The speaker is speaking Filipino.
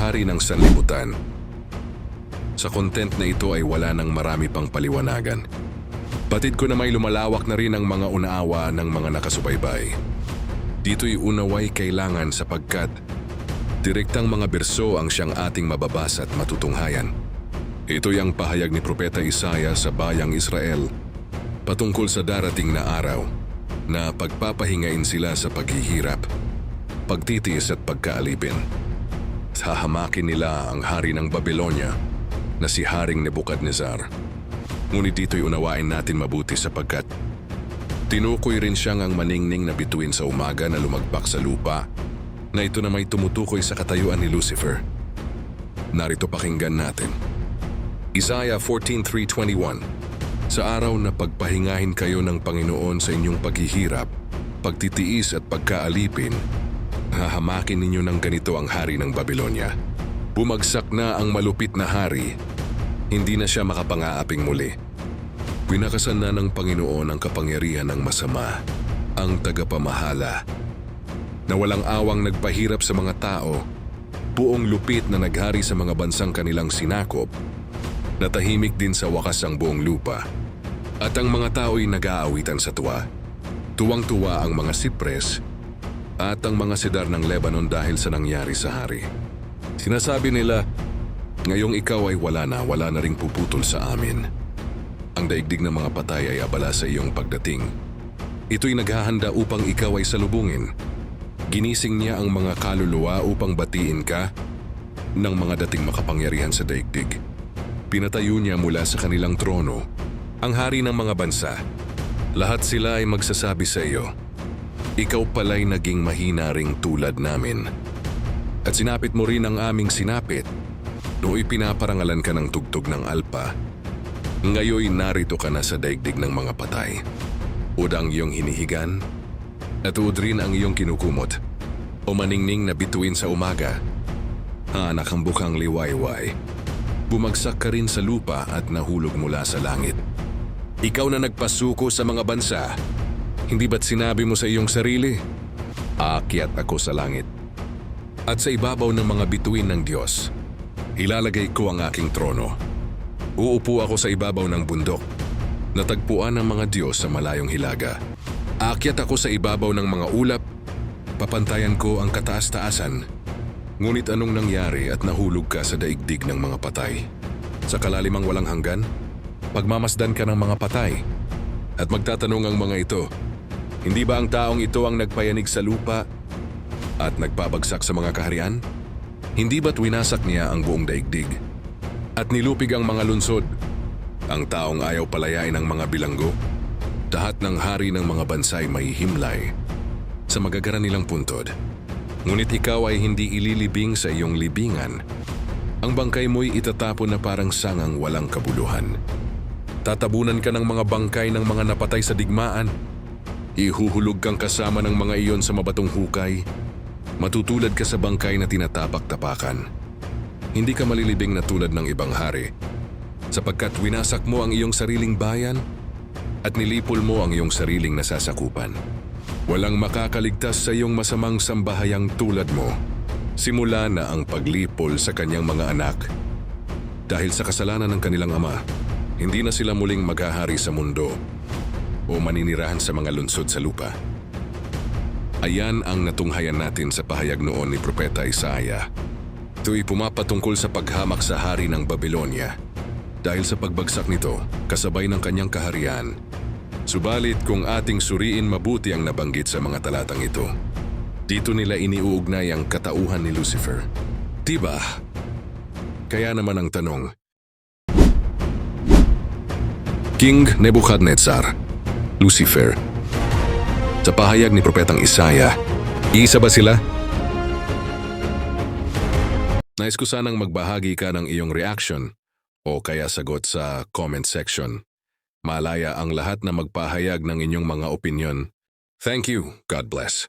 hari ng sanlibutan. Sa content na ito ay wala nang marami pang paliwanagan. Batid ko na may lumalawak na rin ang mga unaawa ng mga nakasubaybay. Dito'y unaway kailangan sapagkat direktang mga berso ang siyang ating mababasa at matutunghayan. Ito'y ang pahayag ni Propeta Isaya sa bayang Israel patungkol sa darating na araw na pagpapahingain sila sa paghihirap, pagtitiis at pagkaalipin. Hahamakin nila ang hari ng Babylonia na si Haring Nebukadnezar. Ngunit dito'y unawain natin mabuti sapagkat tinukoy rin siyang ang maningning na bituin sa umaga na lumagpak sa lupa na ito na may tumutukoy sa katayuan ni Lucifer. Narito pakinggan natin. Isaiah 14.3.21 Sa araw na pagpahingahin kayo ng Panginoon sa inyong paghihirap, pagtitiis at pagkaalipin, hahamakin ninyo ng ganito ang hari ng Babylonia. Bumagsak na ang malupit na hari, hindi na siya makapangaaping muli. Pinakasan na ng Panginoon ang kapangyarihan ng masama, ang tagapamahala, na walang awang nagpahirap sa mga tao, buong lupit na naghari sa mga bansang kanilang sinakop, natahimik din sa wakas ang buong lupa. At ang mga tao'y nag-aawitan sa tuwa. Tuwang-tuwa ang mga sipres at ang mga sidar ng Lebanon dahil sa nangyari sa hari. Sinasabi nila, ngayong ikaw ay wala na, wala na ring puputol sa amin. Ang daigdig ng mga patay ay abala sa iyong pagdating. Ito'y naghahanda upang ikaw ay salubungin. Ginising niya ang mga kaluluwa upang batiin ka ng mga dating makapangyarihan sa daigdig. Pinatayo niya mula sa kanilang trono ang hari ng mga bansa. Lahat sila ay magsasabi sa iyo, Ikaw pala'y naging mahina ring tulad namin. At sinapit mo rin ang aming sinapit. Nooy pinaparangalan ka ng tugtog ng alpa. Ngayoy narito ka na sa daigdig ng mga patay. Udang iyong hinihigan, at uod rin ang iyong kinukumot. O maningning na bituin sa umaga. Anak ang bukang liwayway. Bumagsak ka rin sa lupa at nahulog mula sa langit. Ikaw na nagpasuko sa mga bansa. Hindi ba't sinabi mo sa iyong sarili? Aakyat ako sa langit. At sa ibabaw ng mga bituin ng Diyos, ilalagay ko ang aking trono. Uupo ako sa ibabaw ng bundok. Natagpuan ng mga Diyos sa malayong hilaga. Aakyat ako sa ibabaw ng mga ulap. Papantayan ko ang kataas-taasan. Ngunit anong nangyari at nahulog ka sa daigdig ng mga patay? Sa kalalimang walang hanggan? Pagmamasdan ka ng mga patay. At magtatanong ang mga ito, hindi ba ang taong ito ang nagpayanig sa lupa at nagpabagsak sa mga kaharian? Hindi ba't winasak niya ang buong daigdig? At nilupig ang mga lunsod? Ang taong ayaw palayain ang mga bilanggo? Lahat ng hari ng mga bansay may himlay sa magagara nilang puntod. Ngunit ikaw ay hindi ililibing sa iyong libingan. Ang bangkay mo'y itatapon na parang sangang walang kabuluhan. Tatabunan ka ng mga bangkay ng mga napatay sa digmaan. Ihuhulog kang kasama ng mga iyon sa mabatong hukay. Matutulad ka sa bangkay na tinatapak-tapakan. Hindi ka malilibing na tulad ng ibang hari, sapagkat winasak mo ang iyong sariling bayan at nilipol mo ang iyong sariling nasasakupan. Walang makakaligtas sa iyong masamang sambahayang tulad mo. Simula na ang paglipol sa kanyang mga anak. Dahil sa kasalanan ng kanilang ama, hindi na sila muling maghahari sa mundo o maninirahan sa mga lunsod sa lupa. Ayan ang natunghayan natin sa pahayag noon ni Propeta Isaiah. Ito'y pumapatungkol sa paghamak sa hari ng Babylonia. Dahil sa pagbagsak nito, kasabay ng kanyang kaharian. Subalit kung ating suriin mabuti ang nabanggit sa mga talatang ito, dito nila iniuugnay ang katauhan ni Lucifer. Diba? Kaya naman ang tanong, King Nebuchadnezzar, Lucifer. Sa pahayag ni Propetang Isaiah, iisa ba sila? Nais ko sanang magbahagi ka ng iyong reaction o kaya sagot sa comment section. Malaya ang lahat na magpahayag ng inyong mga opinion. Thank you. God bless.